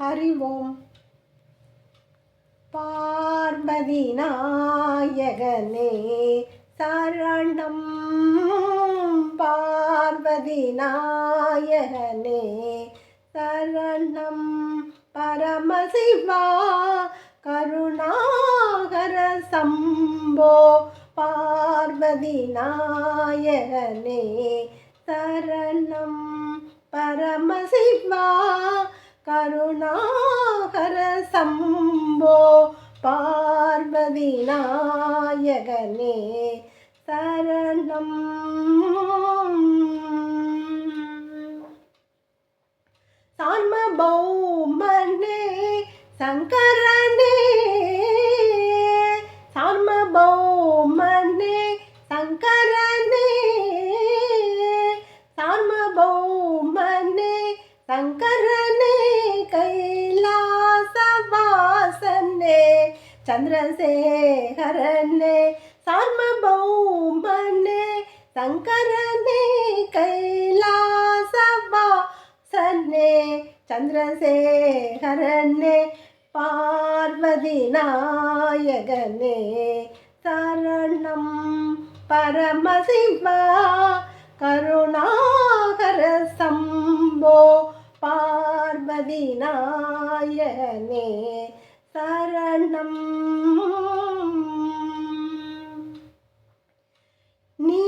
ஹரி ஓம் பார்வதி நாயகனே சரணம். பார்வதி நாயகனே சரணம். பரமசிவா கருணாகர சம்போ. பார்வதி நாயகனே சரணம். பரமசிவா கருணாகர சம்போ பார்வதி நாயகனே சரணம். சார்மபௌமனே சங்கரனே சார்மபௌமனே சங்கரனே சார்மபௌமனே சங்கர சந்திரசேகரனே சார்மபௌமனே சங்கரனே கைலாசவாசனே சந்திரசேகரனே பார்வதி நாயகனே சரணம் பரமசிவா கருணாகர சம்போ பார்வதி நாயகனே சரணம். நீ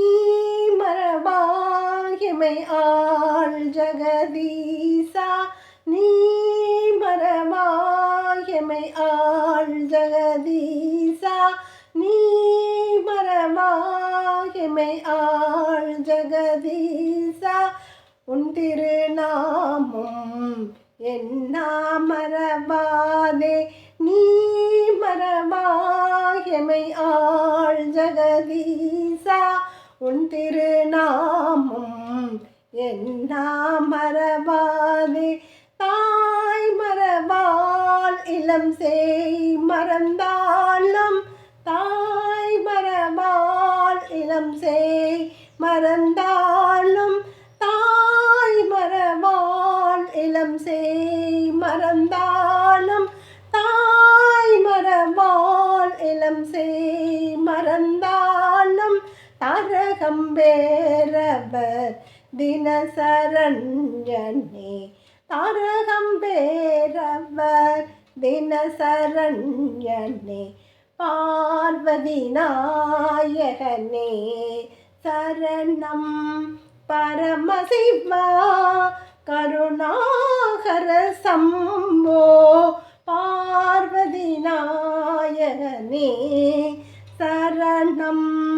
மரபாகிமை ஆள் ஜகதீசா. நீ மரபாகிமை ஆள் ஜகதீசா. நீ மரபாகிமை ஆள் ஜகதீசா. உன் திருநாமும் என்ன மரபாதே நீ மரபாகிமை ஆள் ஜகதீசா உன் திருநாமம் என்ன மரபாதே தாய் மரபால் இளம் செய் மறந்தாலும் தாய் மரபால் இளம் செய் மறந்தாலும் வேரவர் தினசரண்யனே. தாரகம் பேரவர் தினசரண்யனே. பார்வதி நாயகனே சரணம் பரமசிவா. கருணாகர சம்போ பார்வதி நாயகனே சரணம்